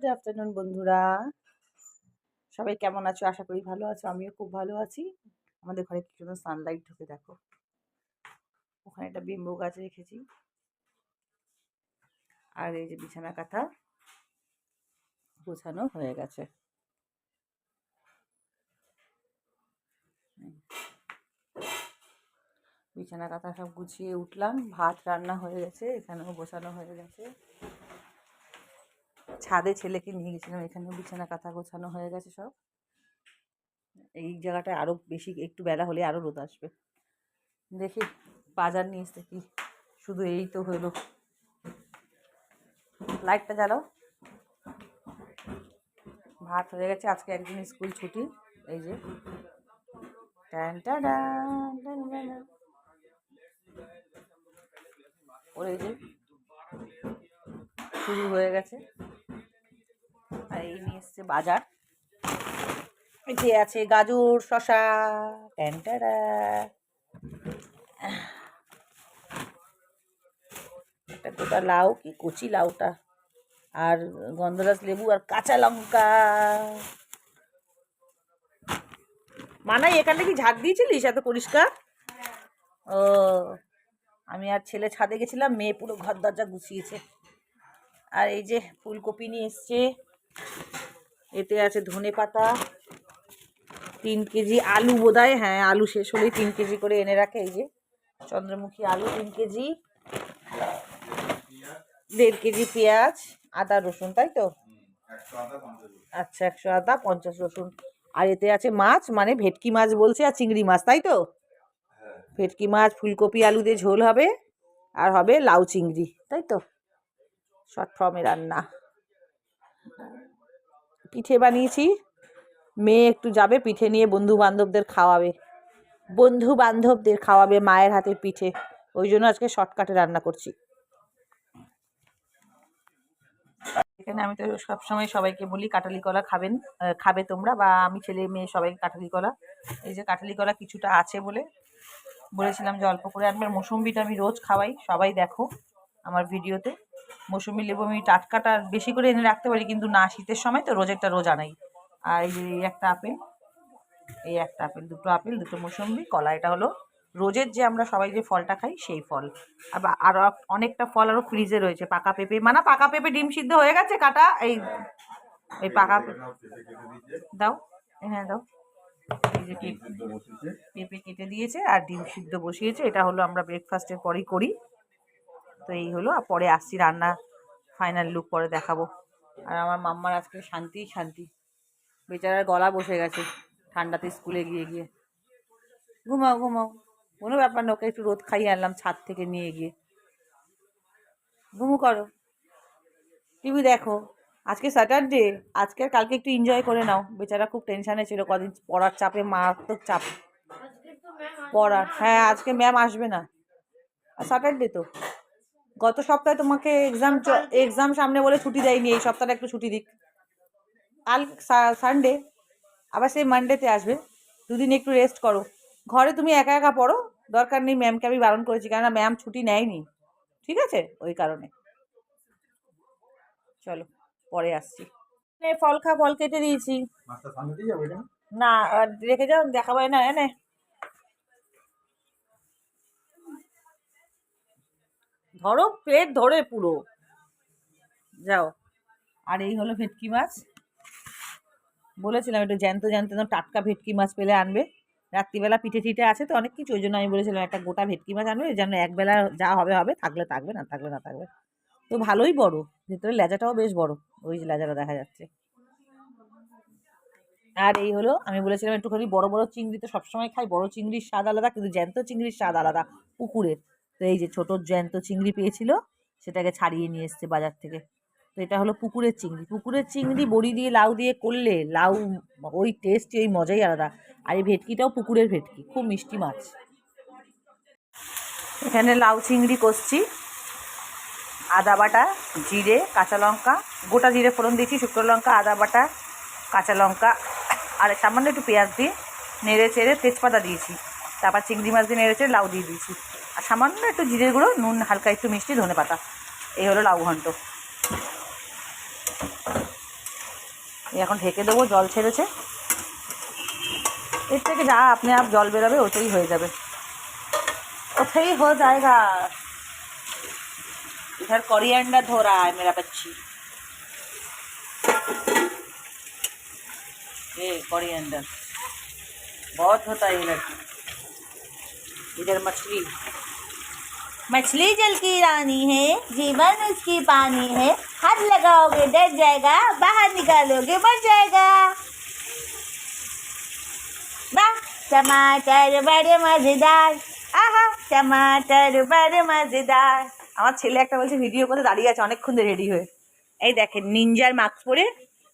Good afternoon বন্ধুরা। সবাই কেমন আছো? আশা করি ভালো আছো। আমিও খুব ভালো আছি। আমাদের ঘরে কি সুন্দর সানলাইট ঢুকে, দেখো। ওখানে একটা বিম্বু গাছ রেখেছি। আর এই যে বিছানা কাঁথা গোছানো হয়ে গেছে। বিছানা কাঁথা সব গুছিয়ে উঠলাম। ভাত রান্না হয়ে গেছে, এখানেও গোছানো হয়ে গেছে। ছাদে ছেলেকে নিয়ে গেছিলাম, এখানেও বিছানা কাঁথা গোছানো হয়ে গেছে সব। এই জায়গাটায় আরও বেশি একটু বেলা হলে আরও রোদ আসবে। দেখি বাজার নিয়ে এসে কি, শুধু এই তো হলো। লাইটটা জ্বালাও। ভাত হয়ে গেছে, আজকে একদিন স্কুল ছুটি, এই যে। ওর এই যে, শুরু হয়ে গেছে। এই নিয়ে এসছে বাজার। যে আছে গাজর শশা ট্যান্টারা। একটা গোটা লাউ, কি কচি লাউটা। আর গন্ধরাজ লেবু আর কাঁচা লঙ্কা। মানাই, এখানটা কি ঝাঁক দিয়েছিলিস এত পরিষ্কার? ও, আমি আর ছেলে ছাদে গেছিলাম, মেয়ে পুরো ঘর দরজা গুছিয়েছে। আর এই যে ফুলকপি নিয়ে এসছে। এতে আছে ধনে পাতা, তিন কেজি আলু বোধহয়। হ্যাঁ আলু শেষ হলেই তিন কেজি করে এনে রাখে এই যে। চন্দ্রমুখী আলু তিন কেজি, দেড় কেজি পেঁয়াজ, আদা, রসুন, তাই তো? আচ্ছা একশো আদা, পঞ্চাশ রসুন। আর এতে আছে মাছ মানে ভেটকি মাছ বলছে, আর চিংড়ি মাছ, তাই তো? ভেটকি মাছ, ফুলকপি, আলু দিয়ে ঝোল হবে, আর হবে লাউ চিংড়ি, তাই তো? শর্ট ফর্মে রান্না। পিঠে বানিয়েছি। মেয়ে একটু যাবে, পিঠে নিয়ে বন্ধু বান্ধবদের খাওয়াবে। বন্ধু বান্ধবদের খাওয়াবে মায়ের হাতের পিঠে। ওই জন্য আজকে শর্টকাটে রান্না করছি। এখানে আমি তো সবসময় সবাইকে বলি কাটালি কলা খাবেন খাবে তোমরা বা আমি ছেলে মেয়ে সবাইকে কাটালি কলা এই যে কাটালি কলা কিছুটা আছে বলে বলেছিলাম যে অল্প করে আনবে। আর মৌসুম্বিটা আমি রোজ খাওয়াই, সবাই দেখো আমার ভিডিওতে। মৌসুমি লেবু আমি টাটকাটা বেশি করে এনে রাখতে পারি, কিন্তু না শীতের সময় তো রোজেরটা রোজ আনাই আর এই যে একটা আপেল, এই একটা আপেল, দুটো আপেল, দুটো মৌসুম্বি কলা এটা হলো রোজের যে আমরা সবাই যে ফলটা খাই সেই ফল। আবার আরও অনেকটা ফল আরও ফ্রিজে রয়েছে, পাকা পেঁপে মানে পাকা পেঁপে ডিম সিদ্ধ হয়ে গেছে, কাটা, এই এই পাকা দাও হ্যাঁ দাও। এই যে পেঁপে কেটে দিয়েছে আর ডিম সিদ্ধ বসিয়েছে, এটা হলো আমরা ব্রেকফাস্টের পরেই করি। তো এই হলো আর পরে আসছি রান্না ফাইনাল লুক পরে দেখাবো। আর আমার মাম্মার আজকে শান্তি শান্তি। বেচারার গলা বসে গেছে ঠান্ডাতে স্কুলে গিয়ে গিয়ে। ঘুমাও ঘুমাও। কোনো ব্যাপার না ওকে একটু রোদ খাইয়ে আনলাম ছাদ থেকে নিয়ে গিয়ে। ঘুমু করো। টিভি দেখো। আজকে স্যাটারডে আজকে আর কালকে একটু এনজয় করে নাও। বেচারা খুব টেনশানে ছিল কদিন পড়ার চাপে মারাত্মক চাপ। পড়ার হ্যাঁ আজকে ম্যাম আসবে না। আর স্যাটারডে তো। গত সপ্তাহে তোমাকে এক্সাম এক্সাম সামনে বলে ছুটি দেয়নি এই সপ্তাহটা একটু ছুটি দিক। কাল সানডে আবার সেই মানডেতে আসবে। দুদিন একটু রেস্ট করো। ঘরে তুমি একা একা পড়ো দরকার নেই ম্যামকে আমি বারণ করেছি কেননা ম্যাম ছুটি নেয়নি। ঠিক আছে? ওই কারণে। চলো পরে আসছি। ফল খা ফল কেটে দিয়েছি। মাছটা সামনে দিয়ে যাব এখানে? না আর রেখে যাও দেখাবো না এনে। ধরো প্লেট ধরে পুরো। যাও। আর এই হলো ভেটকি মাছ। বলেছিলাম একটু জ্যান্ত জ্যান্ত যেন টাটকা ভেটকি মাছ পেলে আনবে। রাত্রিবেলা পিঠে টিঠে আছে তো অনেক কিছু, ওই জন্য আমি বলেছিলাম একটা গোটা ভেটকি মাছ আনবে, যেন একবেলা যা হবে হবে, থাকলে থাকবে, না থাকলে না থাকবে। তো ভালোই বড়, ভেতরে লেজাটাও বেশ বড়, ওই যে লেজাটা দেখা যাচ্ছে। আর এই হলো, আমি বলেছিলাম একটুখানি বড় বড় চিংড়ি, তো সবসময় খাই বড় চিংড়ির স্বাদ আলাদা, কিন্তু জ্যান্ত চিংড়ির স্বাদ আলাদা, পুকুরের। তো এই যে ছোট জ্যান্ত চিংড়ি পেয়েছিল, সেটাকে ছাড়িয়ে নিয়ে এসছে বাজার থেকে। তো এটা হলো পুকুরের চিংড়ি। পুকুরের চিংড়ি বড়ি দিয়ে, লাউ দিয়ে করলে লাউ, ওই টেস্ট ওই মজাই আলাদা। আর এই ভেটকিটাও পুকুরের ভেটকি, খুব মিষ্টি মাছ। এখানে লাউ চিংড়ি কষছি। আদা বাটা, জিরে, কাঁচা লঙ্কা, গোটা জিরে ফোড়ন দিয়েছি, শুকনো লঙ্কা, আদা বাটা, কাঁচা লঙ্কা, আর সামান্য একটু পেঁয়াজ দিয়ে নেড়ে চেড়ে তেজপাতা দিয়েছি। তারপর চিংড়ি মাছ দিয়ে নেড়ে চেড়ে লাউ দিয়ে দিয়েছি। আর সামান্য একটু জিরের গুঁড়ো নুন হালকা একটু মিষ্টি ধনে পাতা এই হলো লাউ ঘন্ট এই এখন ঢেকে দেবো জল ছেড়েছে এর থেকে যা আপনি আপ জল বেরোবে ওটাই হয়ে যাবে ওটাই হয়ে जाएगा इधर कोरिएंडर धो रहा है मेरा बच्ची ये कोरिएंडर बहुत होता है ये लड़की इधर मछली मछली जल की रानी है जीवन उसकी पानी है हाथ लगाओगे डर जाएगा बाहर निकालोगे मर जाएगा वाह टमाटर बड़े मजेदार আহা টমাটার বড় মজেদার আমার ছেলে একটা বলছে ভিডিও করে দাঁড়িয়ে আছে অনেকক্ষণ ধরে রেডি হয়ে এই দেখেন নিনজার মাস্ক পরে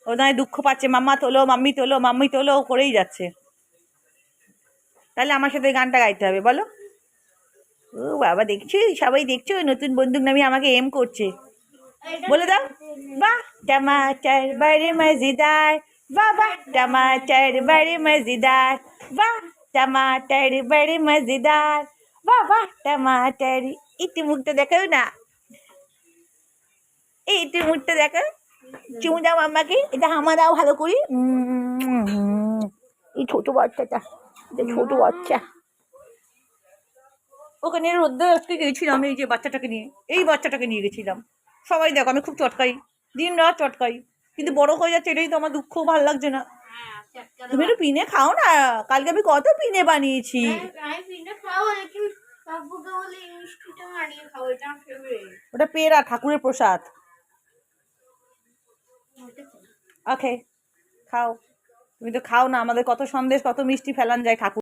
ও নয় দুঃখ পাচ্ছে মাম্মা তোলো মাম্মি তোলো মাম্মি তোলো ও করেই যাচ্ছে তাহলে আমার সাথে এই গানটা গাইতে হবে বলো ও বাবা, দেখছি? সবাই দেখছ? নতুন বন্দুক নামিয়ে আমাকে এম করছে। বলে দাও। বাহ, টামাটার বাড়ি মজেদার। বাবা টামাটার বাড়ি মজেদার। বাহ, টমাটার বাড়ি মজেদার। বাবা টমাটার। ইতি মুখটা দেখাও না। এই ইতি মুখটা দেখাও। চুমু দাও আমাকে এটা হামা দাও ভালো করি। এই ছোটো বাচ্চাটা। এটা ছোটো বাচ্চা। ওখানে রোদ্দে আজকে গেছিলাম এই যে বাচ্চাটাকে নিয়ে, এই বাচ্চাটাকে নিয়ে গেছিলাম। সবাই দেখো, আমি খুব চটকাই, দিন রাত চটকাই। কিন্তু বড় হয়ে যাচ্ছে, এটাই তো আমার দুঃখ, ভালো লাগছে না। তুমি একটু পিনে খাও না, কালকে আমি কত পিনে বানিয়েছি। ওটা পেয়ারা, ঠাকুরের প্রসাদ। ওকে, খাও। তুমি তো খাও না, আমাদের কত সন্দেশ, কত মিষ্টি ফেলান যায় ঠাকুর।